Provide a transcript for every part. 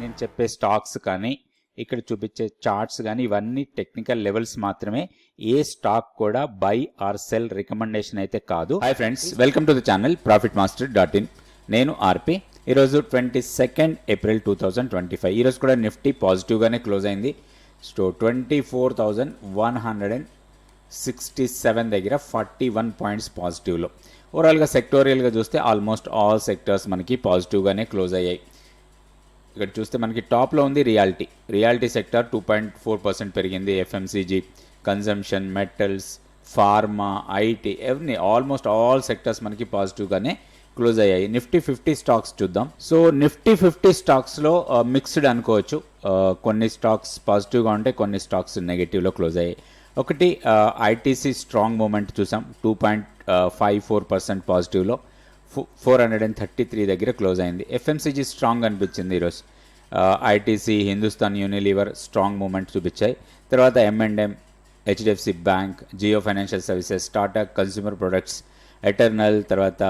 నేను చెప్పే స్టాక్స్ కానీ ఇక్కడ చూపించే చార్ట్స్ కానీ ఇవన్నీ టెక్నికల్ లెవెల్స్ మాత్రమే. ఏ స్టాక్ కూడా బై ఆర్ సెల్ రికమెండేషన్ అయితే కాదు. Hi friends welcome to the channel profit master dot in. నేను ఆర్పి. ఈరోజు twenty second April two thousand twenty five. ఈరోజు కూడా నిఫ్టీ పాజిటివ్గానే క్లోజ్ అయింది. So twenty four thousand one hundred and sixty seven దగ్గర forty one points పాజిటివ్లో. ఓవరాల్గా సెక్టోరియల్గా చూస్తే ఆల్మోస్ట్ ఆల్ సెక్టర్స్ మనకి పాజిటివ్గానే క్లోజ్ అయ్యాయి. ఇక్కడ చూస్తే మనకి టాప్లో ఉంది realty. Realty sector two point four percent పెరిగింది FMCG consumption metals pharma IT every almost all sectors మనకి పాజిటివ్గానే క్లోజ్ అయ్యాయి. నిఫ్టీ ఫిఫ్టీ స్టాక్స్ చూద్దాం. సో నిఫ్టీ ఫిఫ్టీ స్టాక్స్లో మిక్స్డ్ అనుకోవచ్చు. కొన్ని స్టాక్స్ పాజిటివ్గా ఉంటే కొన్ని స్టాక్స్ నెగిటివ్లో క్లోజ్ అయ్యాయి. ఒకటి ఐటీసీ స్ట్రాంగ్ మూమెంట్ చూసాం. Two point five four percent పాజిటివ్లో. Four hundred and thirty three దగ్గర క్లోజ్ అయింది. ఎఫ్ఎంసీజీ స్ట్రాంగ్ అనిపించింది ఈరోజు. ITC Hindustan Unilever strong moment చూపించాయి. తర్వాత M and M HDFC bank Jio financial services Tata consumer products eternal తర్వాత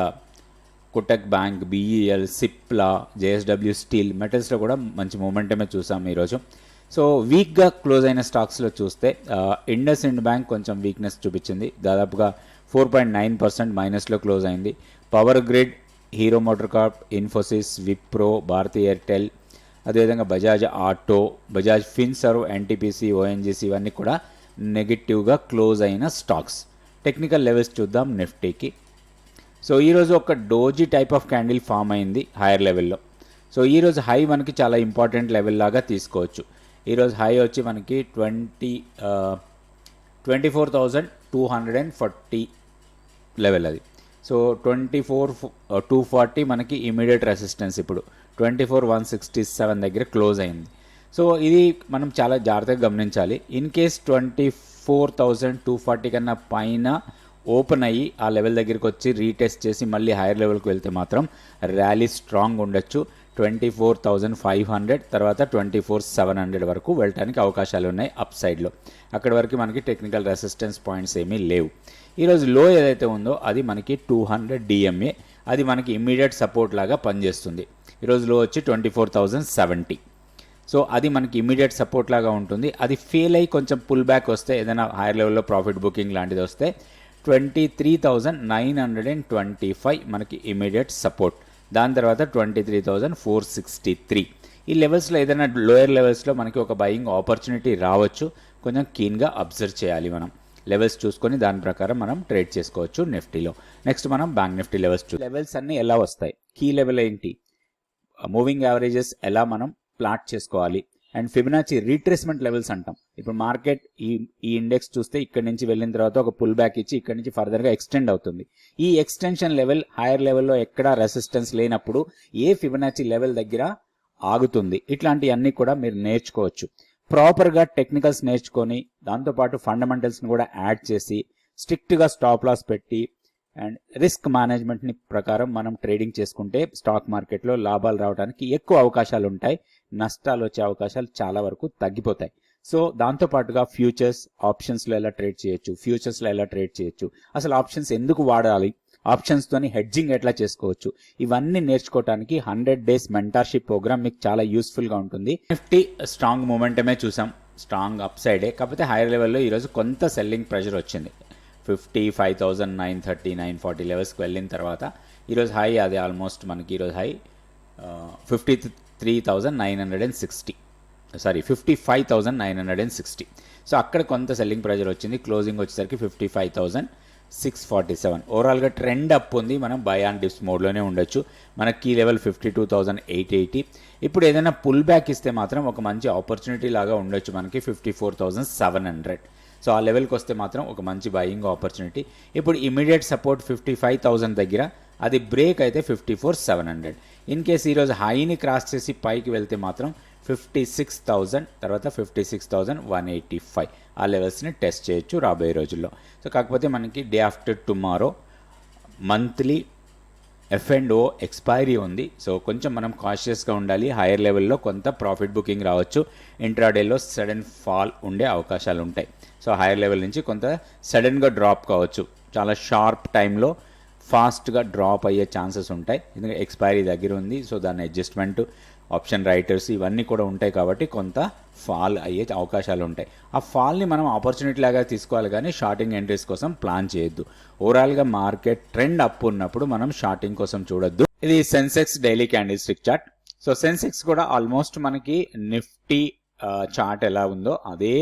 Kotak bank BEL Cipla JSW steel మెటల్స్లో కూడా మంచి మూమెంటమే చూసాం ఈరోజు. సో వీక్గా క్లోజ్ అయిన స్టాక్స్లో చూస్తే ఇండస్ ఇండ్ బ్యాంక్ కొంచెం వీక్నెస్ చూపించింది. దాదాపుగా ఫోర్ పాయింట్ నైన్ పర్సెంట్ మైనస్లో క్లోజ్ అయింది. Power grid hero motor corp Infosys Wipro Bharti Airtel అదేవిధంగా Bajaj auto Bajaj Finserv NTPC ONGC ఇవన్నీ కూడా నెగిటివ్గా క్లోజ్ అయిన స్టాక్స్ టెక్నికల్ లెవెల్స్ చూద్దాం నిఫ్టీకి సో ఈరోజు ఒక doji type of candle form అయింది హైయర్ లెవెల్లో సో ఈరోజు హై మనకి చాలా ఇంపార్టెంట్ లెవెల్ లాగా తీసుకోవచ్చు. ఈరోజు హై వచ్చి మనకి twenty twenty four thousand two hundred and forty level అది. So twenty four two forty మనకి ఇమీడియట్ రెసిస్టెన్స్ ఇప్పుడు. Twenty four one sixty seven దగ్గర క్లోజ్ అయింది. సో ఇది మనం చాలా జాగ్రత్తగా గమనించాలి. In case twenty four thousand two forty కన్నా పైన ఓపెన్ అయ్యి ఆ లెవెల్ దగ్గరికి వచ్చి రీటెస్ట్ చేసి మళ్ళీ హైయర్ లెవెల్కి వెళ్తే మాత్రం ర్యాలీ స్ట్రాంగ్ ఉండొచ్చు. Twenty four thousand five hundred తర్వాత ట్వంటీ ఫోర్ సెవెన్ హండ్రెడ్ వరకు వెళ్ళడానికి అవకాశాలు ఉన్నాయి అప్ సైడ్లో అక్కడి వరకు మనకి టెక్నికల్ రెసిస్టెన్స్ పాయింట్స్ ఏమీ లేవు. ఈరోజు లో ఏదైతే ఉందో అది మనకి టూ హండ్రెడ్ డిఎంఏ అది మనకి ఇమ్మీడియట్ సపోర్ట్ లాగా పనిచేస్తుంది. ఈరోజు లో వచ్చి twenty four thousand seventy so అది మనకి ఇమీడియట్ సపోర్ట్ లాగా ఉంటుంది. అది ఫెయిల్ అయ్యి కొంచెం పుల్ బ్యాక్ వస్తే ఏదైనా హైయర్ లెవెల్లో ప్రాఫిట్ బుకింగ్ లాంటిది వస్తే twenty three thousand nine hundred and twenty five మనకి ఇమీడియట్ సపోర్ట్ దాని తర్వాత twenty three thousand four sixty three ఈ లెవెల్స్లో ఏదైనా లోయర్ లెవెల్స్లో మనకి ఒక బయింగ్ ఆపర్చునిటీ రావచ్చు కొంచెం కీన్గా అబ్జర్వ్ చేయాలి మనం. లెవెల్స్ చూసుకొని దాని ప్రకారం మనం ట్రేడ్ చేసుకోవచ్చు నిఫ్టీలో. నెక్స్ట్ మనం బ్యాంక్ నిఫ్టీ లెవెల్స్ చూ లెవెల్స్ అన్నీ ఎలా వస్తాయి? కీ లెవెల్ ఏంటి? మూవింగ్ యావరేజెస్ ఎలా మనం ప్లాట్ చేసుకోవాలి? అండ్ ఫిబినాచి రీట్రేస్మెంట్ లెవెల్స్ అంటాం. ఇప్పుడు మార్కెట్ ఈ ఈ ఇండెక్స్ చూస్తే ఇక్కడ నుంచి వెళ్ళిన తర్వాత ఒక పుల్ బ్యాక్ ఇచ్చి ఇక్కడ నుంచి ఫర్దర్గా ఎక్స్టెండ్ అవుతుంది. ఈ ఎక్స్టెన్షన్ లెవెల్ హైయర్ లెవెల్లో ఎక్కడా రెసిస్టెన్స్ లేనప్పుడు ఏ ఫిబినాచి లెవెల్ దగ్గర ఆగుతుంది? ఇట్లాంటివన్నీ కూడా మీరు నేర్చుకోవచ్చు. ప్రాపర్గా టెక్నికల్స్ నేర్చుకొని దాంతోపాటు ఫండమెంటల్స్ని కూడా యాడ్ చేసి స్ట్రిక్ట్గా స్టాప్ లాస్ పెట్టి అండ్ రిస్క్ మేనేజ్మెంట్ని ప్రకారం మనం ట్రేడింగ్ చేసుకుంటే స్టాక్ మార్కెట్లో లాభాలు రావడానికి ఎక్కువ అవకాశాలు ఉంటాయి. నష్టాలు వచ్చే అవకాశాలు చాలా వరకు తగ్గిపోతాయి. సో దాంతోపాటుగా ఫ్యూచర్స్ ఆప్షన్స్లో ఎలా ట్రేడ్ చేయొచ్చు ఫ్యూచర్స్లో ఎలా ట్రేడ్ చేయొచ్చు అసలు ఆప్షన్స్ ఎందుకు వాడాలి ఆప్షన్స్తోని హెడ్జింగ్ ఎట్లా చేసుకోవచ్చు ఇవన్నీ నేర్చుకోవడానికి హండ్రెడ్ డేస్ మెంటార్షిప్ ప్రోగ్రామ్ మీకు చాలా యూస్ఫుల్గా ఉంటుంది. నిఫ్టీ స్ట్రాంగ్ మూమెంటమే చూసాం. స్ట్రాంగ్ అప్ సైడే. కాకపోతే హైయర్ లెవెల్లో ఈరోజు కొంత సెల్లింగ్ ప్రెషర్ వచ్చింది. Fifty five thousand nine thirty nine forty లెవెల్స్కి వెళ్ళిన తర్వాత ఈరోజు హై అది ఆల్మోస్ట్ మనకి ఈరోజు high fifty three thousand nine hundred and sixty sorry fifty five thousand nine hundred and sixty so అక్కడ కొంత సెల్లింగ్ ప్రెజర్ వచ్చింది. క్లోజింగ్ వచ్చేసరికి fifty five thousand six forty seven ఓవరాల్గా ట్రెండ్ అప్ ఉంది. మనం బై ఆన్ డిప్స్ మోడ్లోనే ఉండొచ్చు. మనకి key level fifty two thousand eight eighty ఇప్పుడు ఏదైనా పుల్ బ్యాక్ ఇస్తే మాత్రం ఒక మంచి ఆపర్చునిటీ లాగా ఉండొచ్చు మనకి fifty four thousand seven hundred so ఆ లెవెల్కి వస్తే మాత్రం ఒక మంచి బయింగ్ ఆపర్చునిటీ ఇప్పుడు immediate support fifty five thousand దగ్గర అది బ్రేక్ అయితే fifty four seven hundred in case ఈరోజు హైని క్రాస్ చేసి పైకి వెళ్తే మాత్రం ఫిఫ్టీ సిక్స్ థౌజండ్ తర్వాత fifty six thousand one eighty five ఆ లెవెల్స్ని టెస్ట్ చేయొచ్చు రాబోయే రోజుల్లో. సో కాకపోతే మనకి day after tomorrow monthly F and O expiry ఉంది. సో కొంచెం మనం కాషియస్గా ఉండాలి. హైయర్ లెవెల్లో కొంత ప్రాఫిట్ బుకింగ్ రావచ్చు. ఇంట్రాడేలో సడన్ ఫాల్ ఉండే అవకాశాలు ఉంటాయి. సో హైయర్ లెవెల్ నుంచి కొంత సడన్గా డ్రాప్ కావచ్చు. చాలా షార్ప్ టైంలో ఫాస్ట్గా డ్రాప్ అయ్యే ఛాన్సెస్ ఉంటాయి. ఎందుకంటే ఎక్స్పైరీ దగ్గర ఉంది. సో దాని అడ్జస్ట్మెంట్ ఆప్షన్ రైటర్స్ ఇవన్నీ కూడా ఉంటాయి కాబట్టి కొంత ఫాల్ అయ్యే అవకాశాలు ఉంటాయి. ఆ ఫాల్ని మనం ఆపర్చునిటీ లాగా తీసుకోవాలి కానీ షార్టింగ్ ఎంట్రీస్ కోసం ప్లాన్ చేయొద్దు. ఓవరాల్గా మార్కెట్ ట్రెండ్ అప్ ఉన్నప్పుడు మనం షార్టింగ్ కోసం చూడొద్దు. ఇది Sensex daily candle stick chart. So Sensex కూడా ఆల్మోస్ట్ మనకి నిఫ్టీ చార్ట్ ఎలా ఉందో అదే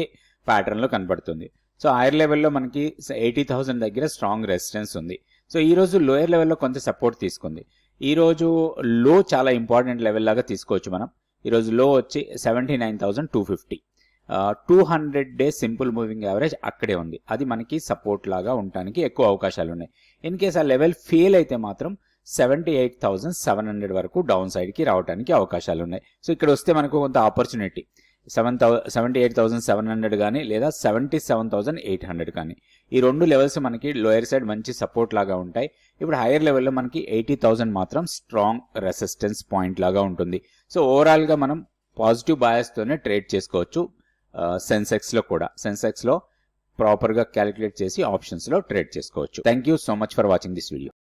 ప్యాటర్న్లో కనబడుతుంది. సో హైయర్ లెవెల్లో మనకి ఎయిటీ థౌసండ్ దగ్గర స్ట్రాంగ్ రెసిస్టెన్స్ ఉంది. సో ఈ రోజు లోయర్ లెవెల్లో కొంత సపోర్ట్ తీసుకుంది. ఈరోజు లో చాలా ఇంపార్టెంట్ లెవెల్ లాగా తీసుకోవచ్చు మనం. ఈరోజు లో వచ్చి seventy nine thousand two fifty two hundred day simple moving average అక్కడే ఉంది. అది మనకి సపోర్ట్ లాగా ఉండడానికి ఎక్కువ అవకాశాలు ఉన్నాయి. ఇన్ కేస్ ఆ లెవెల్ ఫెయిల్ అయితే మాత్రం seventy eight thousand seven hundred వరకు డౌన్ సైడ్కి రావడానికి అవకాశాలు ఉన్నాయి. సో ఇక్కడ వస్తే మనకు కొంత opportunity seven thou seventy eight thousand seven hundred కానీ లేదా seventy seven thousand eight hundred కానీ ఈ రెండు లెవెల్స్ మనకి లోయర్ సైడ్ మంచి సపోర్ట్ లాగా ఉంటాయి. ఇప్పుడు హైయర్ లెవెల్లో మనకి ఎయిటీ థౌసండ్ మాత్రం స్ట్రాంగ్ రెసిస్టెన్స్ పాయింట్ లాగా ఉంటుంది. సో ఓవరాల్గా మనం పాజిటివ్ బాయస్తోనే ట్రేడ్ చేసుకోవచ్చు సెన్సెక్స్లో కూడా. సెన్సెక్స్లో ప్రాపర్గా క్యాలిక్యులేట్ చేసి ఆప్షన్స్లో ట్రేడ్ చేసుకోవచ్చు. Thank you so much for watching this video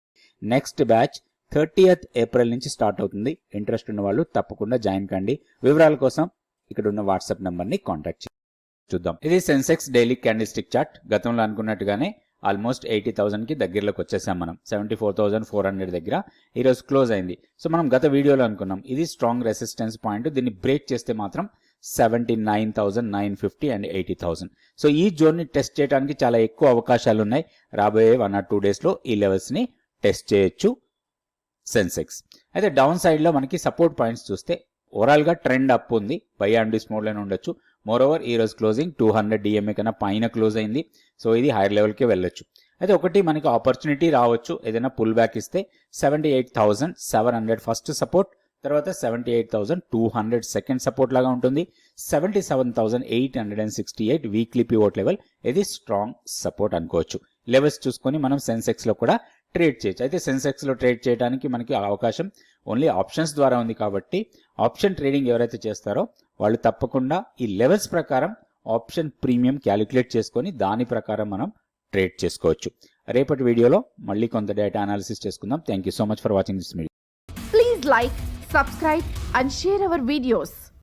next batch thirtieth April నుంచి స్టార్ట్ అవుతుంది. ఇంట్రెస్ట్ ఉన్న వాళ్ళు తప్పకుండా జాయిన్ కండి. వివరాల కోసం ఇక్కడ ఉన్న వాట్సాప్ నెంబర్ని కాంటాక్ట్ చూద్దాం. ఇది Sensex daily candle stick chart. గతంలో అనుకున్నట్టుగానే ఆల్మోస్ట్ ఎయిటీ థౌసండ్కి దగ్గరలోకి వచ్చేసాం మనం. Seventy four thousand four hundred దగ్గర. ఈరోజు క్లోజ్ అయింది. సో మనం గత వీడియోలో అనుకున్నాం. ఇది స్ట్రాంగ్ రెసిస్టెన్స్ పాయింట్. దీన్ని బ్రేక్ చేస్తే మాత్రం seventy nine thousand nine fifty and eighty thousand. So ఈ జోన్ని టెస్ట్ చేయడానికి చాలా ఎక్కువ అవకాశాలు ఉన్నాయి రాబోయే వన్ ఆర్ టూ డేస్లో ఈ లెవెల్స్ని టెస్ట్ చేయొచ్చు సెన్సెక్స్. అయితే డౌన్ సైడ్లో మనకి సపోర్ట్ పాయింట్స్ చూస్తే ఓవరాల్గా ట్రెండ్ అప్ ఉంది. బై అండ్ డిస్ మోడ్లోనే ఉండొచ్చు. మోర్ ఓవర్ ఈ రోజు క్లోజింగ్ టూ హండ్రెడ్ డిఎంఏ కన్నా పైన క్లోజ్ అయింది. సో ఇది హైయర్ లెవెల్కి వెళ్ళొచ్చు. అయితే ఒకటి మనకి ఆపర్చునిటీ రావచ్చు. ఏదైనా పుల్ బ్యాక్ ఇస్తే seventy eight thousand seven hundred first support తర్వాత seventy eight thousand two hundred second support లాగా ఉంటుంది. Seventy seven thousand eight hundred and sixty eight weekly pivot level ఇది స్ట్రాంగ్ సపోర్ట్ అనుకోవచ్చు. లెవెల్స్ చూసుకొని మనం సెన్సెక్స్లో కూడా ట్రేడ్ చేయొచ్చు. అయితే సెన్సెక్స్లో ట్రేడ్ చేయడానికి మనకి అవకాశం ఓన్లీ ఆప్షన్స్ ద్వారా ఉంది కాబట్టి ఆప్షన్ ట్రేడింగ్ ఎవరైతే చేస్తారో వాళ్ళు తప్పకుండా ఈ లెవెల్స్ ప్రకారం ఆప్షన్ ప్రీమియం క్యాలిక్యులేట్ చేసుకొని దాని ప్రకారం మనం ట్రేడ్ చేసుకోవచ్చు. రేపటి వీడియోలో మళ్ళీ కొంత డేటా అనాలిసిస్ చేసుకుందాం. Thank you so much for watching this video please like subscribe and share our videos